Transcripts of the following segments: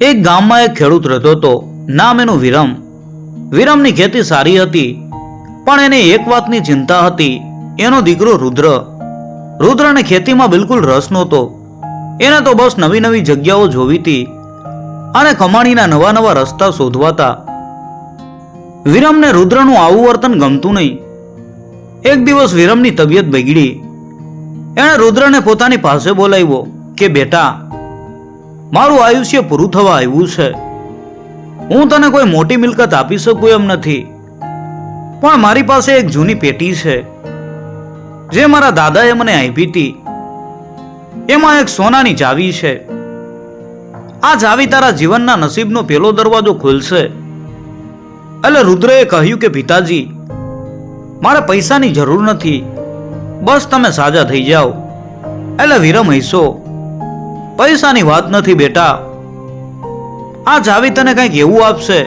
એક ગામમાં એક ખેડૂત રહેતો હતો, નામ એનું વિરમ. વિરમની ખેતી સારી હતી, પણ એને એક વાતની ચિંતા હતી, એનો દીકરો રુદ્ર. રુદ્રને ખેતીમાં બિલકુલ રસ નહોતો. એને તો બસ નવી નવી જગ્યાઓ જોવી હતી અને કમાણીના નવા નવા રસ્તા શોધવાતા. વિરમને રુદ્રનું આવું વર્તન ગમતું નહીં. એક દિવસ વિરમની તબિયત બગડી. એણે રુદ્રને પોતાની પાસે બોલાવ્યો કે, બેટા મારું આયુષ્ય પૂરું થવા આવ્યું છે. હું તને કોઈ મોટી મિલકત આપી શકું એમ નથી. પણ મારી પાસે એક જૂની પેટી છે, જે મારા દાદાએ મને આપી હતી. એમાં એક સોનાની ચાવી છે. આ ચાવી તારા જીવનના નસીબનો પેલો દરવાજો ખોલશે. એટલે રુદ્રએ કહ્યું કે, પિતાજી, મારે પૈસાની જરૂર નથી. બસ તમે સાજા થઈ જાઓ. એટલે વિરમ હૈસો પૈસાની વાત નથી બેટા. આ જાવી તને કંઈક એવું આપશે,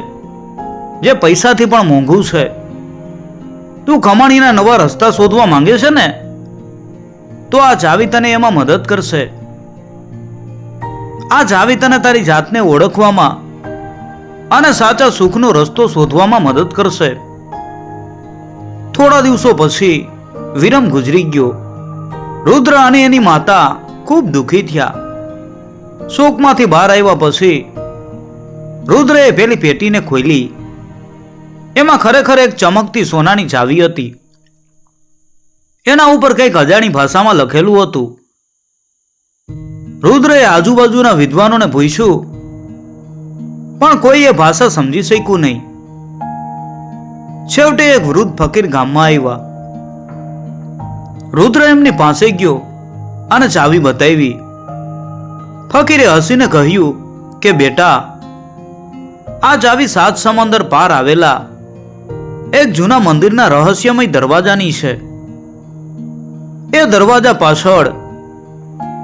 જે પૈસાથી પણ મોંઘું છે. તું કમાણીના નવા રસ્તા શોધવા માંગે છે ને, તો આ જાવી તને એમાં મદદ કરશે. આ જાવી તને તારી જાતને ઓળખવામાં અને સાચા સુખનો રસ્તો શોધવામાં મદદ કરશે. થોડા દિવસો પછી વિરમ ગુજરી ગયો. રુદ્ર અને એની માતા ખૂબ દુઃખી થયા. શોકમાંથી બહાર આવ્યા પછી રુદ્રએ પેલી પેટીને ખોલી. એમાં ખરેખર એક ચમકતી સોનાની ચાવી હતી. એના ઉપર કંઈક અજાણી ભાષામાં લખેલું હતું. રુદ્રએ આજુબાજુના વિદ્વાનોને પૂછ્યું, પણ કોઈ એ ભાષા સમજી શક્યું નહીં. છેવટે એક વૃદ્ધ ફકીર ગામમાં આવ્યા. રુદ્ર એમની પાસે ગયો અને ચાવી બતાવી. ફકીરે હસીને કહ્યું કે, બેટા, આ આવી સાત સમંદર પાર આવેલા એક જૂના મંદિરના રહસ્યમય દરવાજાની છે. એ દરવાજા પાછળ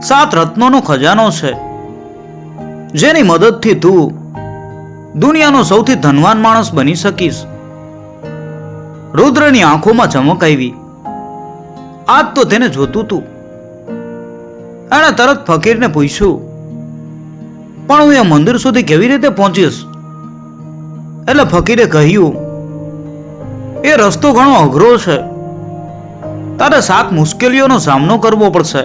સાત રત્નોનો ખજાનો છે. જેની મદદથી તું દુનિયાનો સૌથી ધનવાન માણસ બની શકીશ. રુદ્રની આંખોમાં ચમક આવી. આજ તો તેને જોતું તું. એણે તરત ફકીરને પૂછ્યું પણ હું એ મંદિર સુધી કેવી રીતે પહોંચીશ? એટલે ફકીરે કહ્યું, એ રસ્તો ઘણો અઘરો છે. તારે સાત મુશ્કેલીઓનો સામનો કરવો પડશે.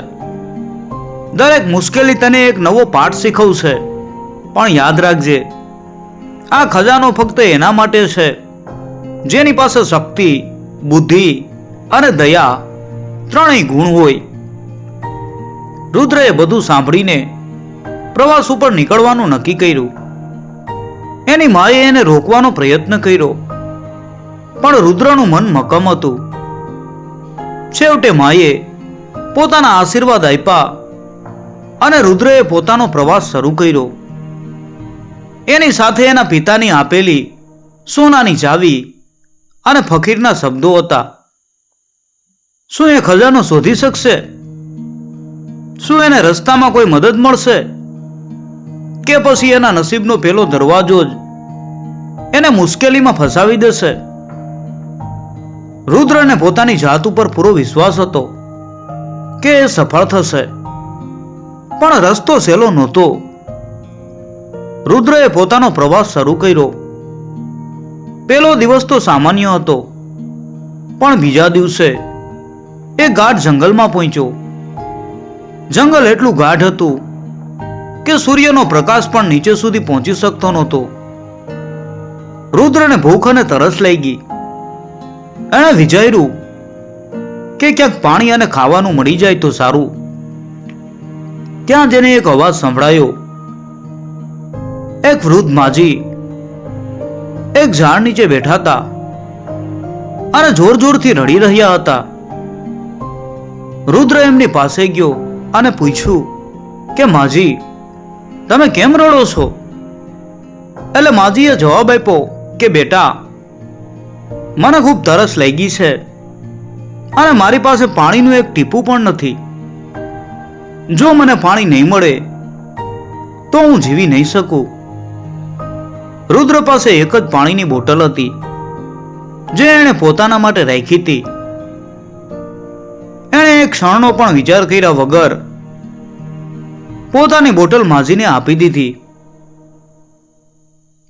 દરેક મુશ્કેલી તને એક નવો પાઠ શીખવશે. પણ યાદ રાખજે, આ ખજાનો ફક્ત એના માટે છે, જેની પાસે શક્તિ, બુદ્ધિ અને દયા ત્રણેય ગુણ હોય. રુદ્રએ બધું સાંભળીને પ્રવાસ ઉપર નીકળવાનું નક્કી કર્યું. એની માએ એને રોકવાનો પ્રયત્ન કર્યો. પણ રુદ્રનું મન મક્કમ હતું. છેવટે માએ પોતાના આશીર્વાદ આપ્યા અને રુદ્રએ પોતાનો પ્રવાસ શરૂ કર્યો. એની સાથે એના પિતાની આપેલી સોનાની ચાવી અને ફકીરના શબ્દો હતા. શું એ ખજાનો શોધી શકશે? શું એને રસ્તામાં કોઈ મદદ મળશે? કે પછી એના નસીબનો પેલો દરવાજો જ એને મુશ્કેલીમાં ફસાવી દેશે. રુદ્રને પોતાની જાત ઉપર પૂરો વિશ્વાસ હતો કે એ સફળ થશે. પણ રસ્તો સહેલો નહોતો. રુદ્રએ પોતાનો પ્રવાસ શરૂ કર્યો. પેલો દિવસ તો સામાન્ય હતો. પણ બીજા દિવસે એ ગાઢ જંગલમાં પહોંચ્યો. જંગલ એટલું ગાઢ હતું કે સૂર્યનો પ્રકાશ પણ નીચે સુધી પહોંચી શકતો નહોતો. રુદ્રને ભૂખ અને તરસ લઈ ગઈ એણે વિચાર્યું કે ક્યાંક પાણી અને ખાવાનું મળી જાય તો સારું. ત્યાં જેને એક અવાજ સંભળાયો. એક વૃદ્ધ માજી એક ઝાડ નીચે બેઠા હતા અને જોર જોરથી રડી રહ્યા હતા. રુદ્ર એમની પાસે ગયો અને પૂછ્યું કે, માજી તમે કેમ રડો છો? એટલે માજીએ જવાબ આપ્યો કે, બેટા, મને ખૂબ તરસ લાગી છે અને મારી પાસે પાણીનું એક ટીપું પણ નથી. જો મને પાણી નહીં મળે, તો હું જીવી નહીં શકું. રુદ્ર પાસે એક જ પાણીની બોટલ હતી, જે એણે પોતાના માટે રાખી હતી. એણે એક ક્ષણનો પણ વિચાર કર્યા વગર પોતાની બોટલ માજીને આપી દીધી.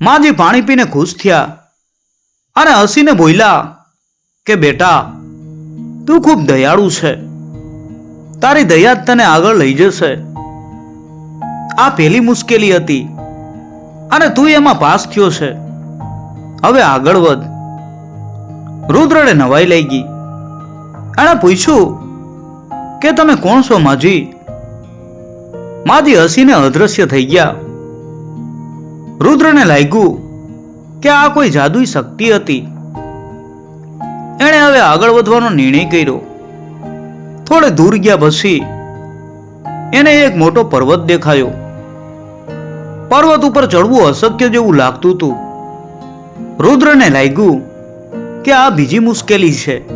માજી પાણી પીને ખુશ થયા. અને હસીને બોલ્યા કે, બેટા, તું ખૂબ દયાળુ છે. તારી દયા તને આગળ લઈ જશે. આ પહેલી મુશ્કેલી હતી અને તું એમાં પાસ થયો છે. હવે આગળ વધ. રુદ્રને નવાઈ લઈ ગઈ. એણે પૂછ્યું કે, તમે કોણ છો માજી? માજી હસીને અદ્રશ્ય થઈ ગયા. રુદ્રને લાગ્યું કે આ કોઈ જાદુઈ શક્તિ હતી. એણે હવે આગળ વધવાનો નિર્ણય કર્યો. થોડે દૂર ગયા પછી એને એક મોટો પર્વત દેખાયો. પર્વત ઉપર ચડવું અશક્ય જેવું લાગતું હતું. રુદ્રને લાગ્યું કે આ બીજી મુશ્કેલી છે.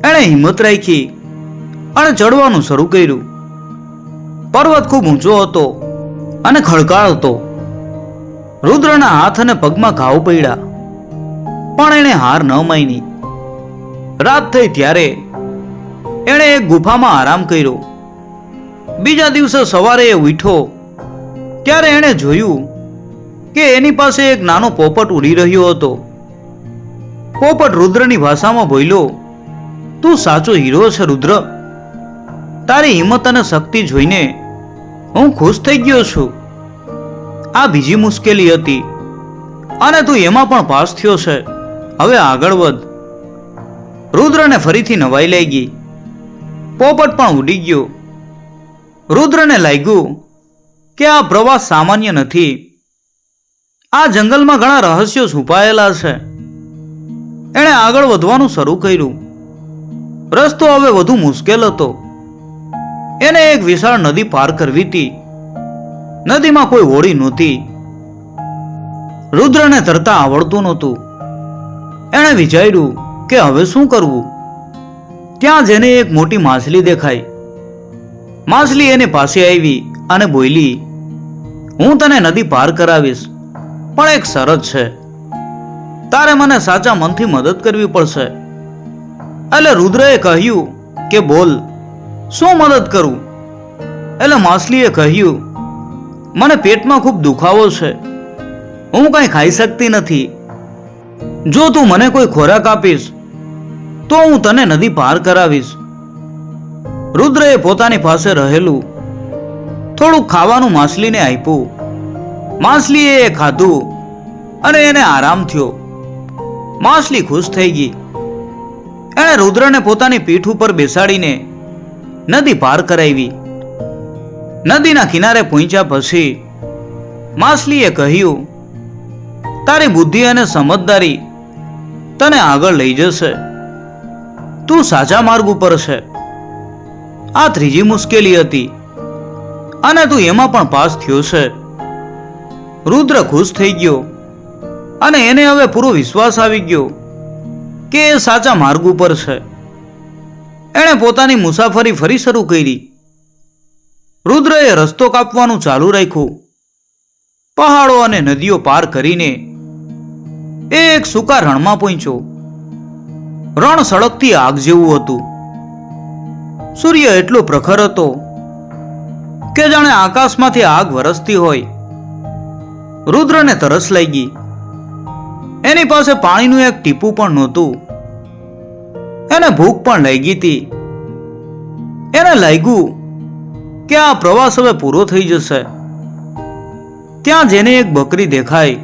એણે હિંમત રાખી અને ચડવાનું શરૂ કર્યું. પર્વત ખૂબ ઊંચો હતો અને ખડકાળ હતો. રુદ્રના હાથ અને પગમાં ઘાવ પડ્યા, પણ એણે હાર ન માની. રાત થઈ ત્યારે એણે એક ગુફામાં આરામ કર્યો. બીજા દિવસે સવારે એ ઉઠ્યો, ત્યારે એણે જોયું કે એની પાસે એક નાનો પોપટ ઉડી રહ્યો હતો. પોપટ રુદ્રની ભાષામાં બોલ્યો, તું સાચો હીરો છે, રુદ્ર. તારી હિંમત અને શક્તિ જોઈને હું ખુશ થઈ ગયો છું. આ બીજી મુશ્કેલી હતી. અને તું એમાં પણ પાસ થયો છે. હવે આગળ વધ. રુદ્રને ફરીથી નવાઈ લઈ ગઈ. પોપટ પણ ઉડી ગયો. રુદ્રને લાગ્યું કે આ પ્રવાસ સામાન્ય નથી. આ જંગલમાં ઘણા રહસ્યો છુપાયેલા છે. એણે આગળ વધવાનું શરૂ કર્યું. રસ્તો હવે વધુ મુશ્કેલ હતો. એને એક વિશાળ નદી પાર કરવી હતી. નદીમાં કોઈ હોડી નહોતી. રુદ્રને તરતા આવડતું નહોતું. એણે વિચાર્યું કે હવે શું કરવું? ત્યાં જેને એક મોટી માછલી દેખાઈ. માછલી એની પાસે આવી અને બોલી, હું તને નદી પાર કરાવીશ, પણ એક શરત છે. તારે મને સાચા મનથી મદદ કરવી પડશે. એટલે રુદ્રએ કહ્યું કે, બોલ શું મદદ કરું? એટલે માછલીએ કહ્યું, મને પેટમાં ખૂબ દુખાવો છે. હું કંઈ ખાઈ શકતી નથી. જો તું મને કોઈ ખોરાક આપીશ, તો હું તને નદી પાર કરાવીશ. રુદ્રએ પોતાની પાસે રહેલું. થોડુંક ખાવાનું માછલીને આપ્યું. માછલીએ એ ખાધું અને એને આરામ થયો. માછલી ખુશ થઈ ગઈ. એણે રુદ્રને પોતાની પીઠ ઉપર બેસાડીને નદી પાર કરાવી. નદીના કિનારે પહોંચ્યા પછી માછલીએ કહ્યું, તારી બુદ્ધિ અને સમજદારી તને આગળ લઈ જશે. તું સાચા માર્ગ ઉપર છે. આ ત્રીજી મુશ્કેલી હતી. અને તું એમાં પણ પાસ થયો છે. રુદ્ર ખુશ થઈ ગયો અને એને હવે પૂરો વિશ્વાસ આવી ગયો કે એ સાચા માર્ગ ઉપર છે. એણે પોતાની મુસાફરી ફરી શરૂ કરી. રુદ્રએ રસ્તો કાપવાનું ચાલુ રાખ્યું. પહાડો અને નદીઓ પાર કરીને એ એક સૂકા રણમાં પહોંચ્યો. રણ સળગતી આગ જેવું હતું. સૂર્ય એટલો પ્રખર હતો કે જાણે આકાશમાંથી આગ વરસતી હોય. રુદ્રને તરસ લાગી. એની પાસે પાણીનું એક ટીપું પણ નહોતું. એને ભૂખ પણ લાગી હતી એને લાગ્યું કે આ પ્રવાસ હવે પૂરો થઈ જશે. ત્યાં જેને એક બકરી દેખાઈ.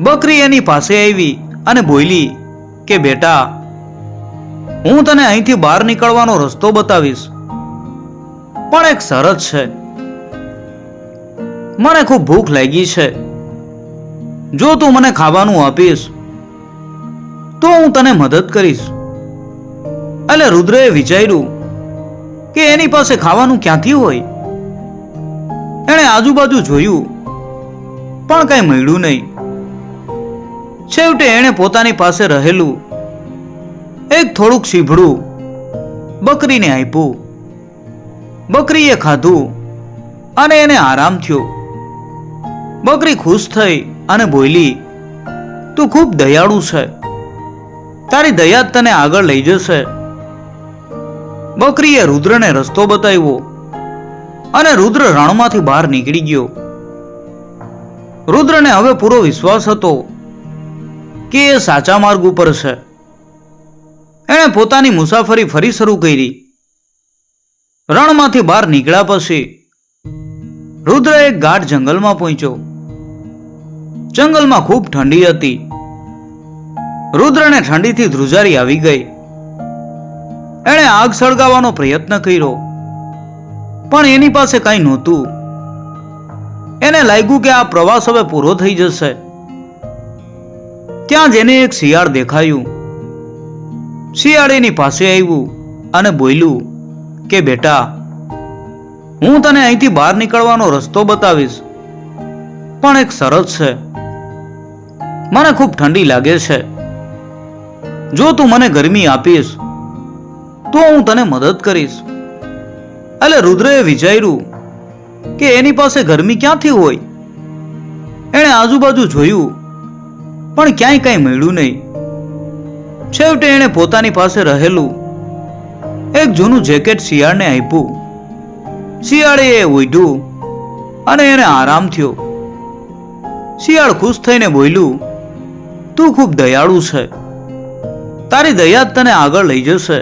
બકરી એની પાસે આવી અને બોલી કે, બેટા, હું તને અહીંથી બહાર નીકળવાનો રસ્તો બતાવીશ. પણ એક શરત છે. મને ખૂબ ભૂખ લાગી છે. જો તું મને ખાવાનું આપીશ, તો હું તને મદદ કરીશ. એટલે રુદ્રએ વિચાર્યું કે એની પાસે ખાવાનું ક્યાંથી હોય? એણે આજુબાજુ જોયું, પણ કંઈ મળ્યું નહીં. છેવટે એણે પોતાની પાસે રહેલું એક થોડુંક સીભડું બકરીને આપ્યું. બકરીએ ખાધું અને એને આરામ થયો. બકરી ખુશ થઈ અને બોલી, તું ખૂબ દયાળુ છે. તારી દયા તને આગળ લઈ જશે. બકરીએ રુદ્રને રસ્તો બતાવ્યો અને રુદ્ર રણમાંથી બહાર નીકળી ગયો. રુદ્રને હવે પૂરો વિશ્વાસ હતો કે એ સાચા માર્ગ ઉપર છે. એણે પોતાની મુસાફરી ફરી શરૂ કરી. રણમાંથી બહાર નીકળ્યા પછી રુદ્ર એક ગાઢ જંગલમાં પહોંચ્યો. જંગલમાં ખૂબ ઠંડી હતી. રુદ્રને ઠંડીથી ધ્રુજારી આવી ગઈ. એણે આગ સળગાવવાનો પ્રયત્ન કર્યો. પણ એની પાસે કાંઈ નહોતું. એને લાગ્યું કે આ પ્રવાસ હવે પૂરો થઈ જશે. ત્યાં જ એને એક શિયાળ દેખાયું. શિયાળ એની પાસે આવ્યું અને બોલ્યું કે, બેટા, હું તને અહીંથી બહાર નીકળવાનો રસ્તો બતાવીશ. પણ એક શરત છે. મને ખૂબ ઠંડી લાગે છે. જો તું મને ગરમી આપીશ તો હું તને મદદ કરીશ. એટલે રુદ્રએ વિચાર્યું કે એની પાસે ગરમી ક્યાંથી હોય? એણે આજુબાજુ જોયું, પણ ક્યાંય કાંઈ મળ્યું નહીં. છેવટે એણે પોતાની પાસે રહેલું એક જૂનું જેકેટ શિયાળને આપ્યું. શિયાળે એ ઓઢ્યું અને એને આરામ થયો. શિયાળ ખુશ થઈને બોલ્યું, તું ખૂબ દયાળુ છે. તારી દયા જ તને આગળ લઈ જશે.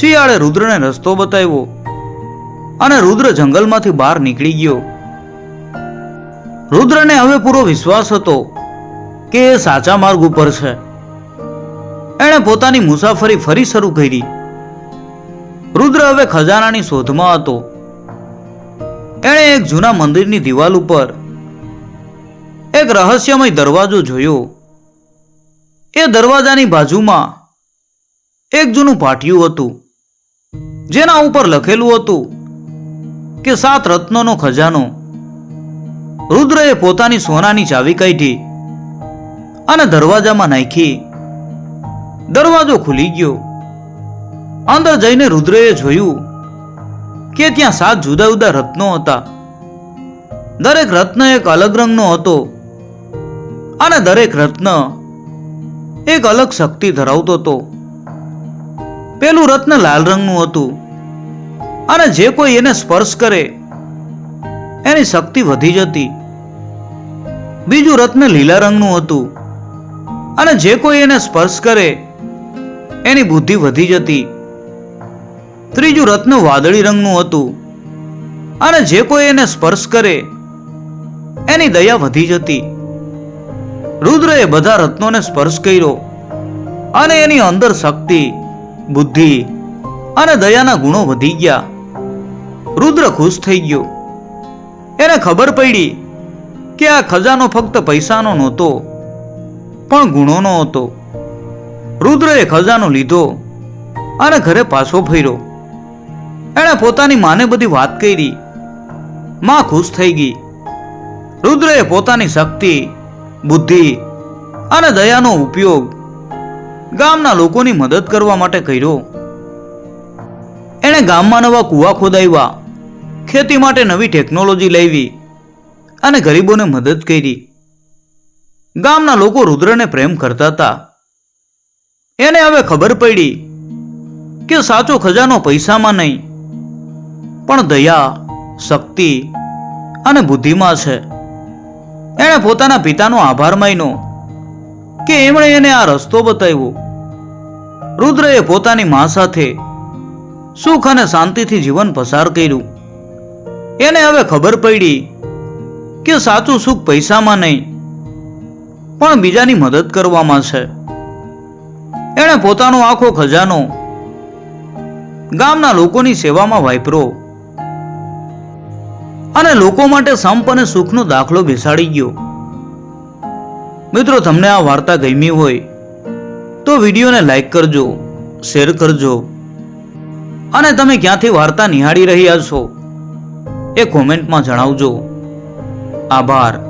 શિયાળે રુદ્રને રસ્તો બતાવ્યો અને રુદ્ર જંગલમાંથી બહાર નીકળી ગયો. રુદ્રને હવે પૂરો વિશ્વાસ હતો કે એ સાચા માર્ગ ઉપર છે. એણે પોતાની મુસાફરી ફરી શરૂ કરી. રુદ્ર હવે ખજાનાની શોધમાં હતો. એણે એક જૂના મંદિરની દિવાલ ઉપર એક રહસ્યમય દરવાજો જોયો. એ દરવાજાની બાજુમાં એક જૂનું પાટિયું હતું. જેના ઉપર લખેલું હતું કે સાત રત્નોનો ખજાનો રુદ્રએ પોતાની સોનાની ચાવી કાઢી અને દરવાજામાં નાખી. દરવાજો ખુલી ગયો. અંદર જઈને રુદ્રએ જોયું કે ત્યાં સાત જુદા જુદા રત્નો હતા. દરેક રત્ન એક અલગ રંગનો હતો અને દરેક રત્ન એક અલગ શક્તિ ધરાવતો હતો. પેલું રત્ન લાલ રંગનું હતું. અને જે કોઈ એને સ્પર્શ કરે, એની શક્તિ વધી જતી. બીજું રત્ન લીલા રંગનું હતું. અને જે કોઈ એને સ્પર્શ કરે, એની બુદ્ધિ વધી જતી. ત્રીજું રત્ન વાદળી રંગનું હતું. અને જે કોઈ એને સ્પર્શ કરે, એની દયા વધી જતી. રુદ્રએ બધા રત્નોને સ્પર્શ કર્યો. અને એની અંદર શક્તિ બુદ્ધિ અને દયાના ગુણો વધી ગયા. રુદ્ર ખુશ થઈ ગયો. એને ખબર પડી કે આ ખજાનો ફક્ત પૈસાનો નહોતો, પણ ગુણોનો હતો. રુદ્રએ ખજાનો લીધો અને ઘરે પાછો ફર્યો. એણે પોતાની માને બધી વાત કરી. માં ખુશ થઈ ગઈ. રુદ્રએ પોતાની શક્તિ, બુદ્ધિ અને દયાનો ઉપયોગ ગામના લોકોની મદદ કરવા માટે કર્યો. એણે ગામમાં નવા કૂવા ખોદાવ્યા. ખેતી માટે નવી ટેકનોલોજી લાવી અને ગરીબોને મદદ કરી. ગામના લોકો રુદ્રને પ્રેમ કરતા હતા. એને હવે ખબર પડી કે સાચો ખજાનો પૈસામાં નહીં, પણ દયા, શક્તિ અને બુદ્ધિમાં છે. એણે પોતાના પિતાનો આભાર માન્યો. કે એમણે એને આ રસ્તો બતાવ્યો? રુદ્રએ પોતાની મા સાથે સુખ અને શાંતિથી જીવન પસાર કર્યું. એને હવે ખબર પડી કે સાચું સુખ પૈસામાં નહીં, પણ બીજાની મદદ કરવામાં છે. એણે પોતાનો આખો ખજાનો ગામના લોકોની સેવામાં વાપરો અને લોકો માટે સંપ અને સુખનો દાખલો બેસાડી ગયો. મિત્રો, તમને આ વાર્તા ગમી હોય તો વિડીયોને લાઈક કરજો શેર કરજો અને તમે ક્યાંથી વાર્તા નિહાળી રહ્યા છો એ કોમેન્ટમાં જણાવજો. આભાર.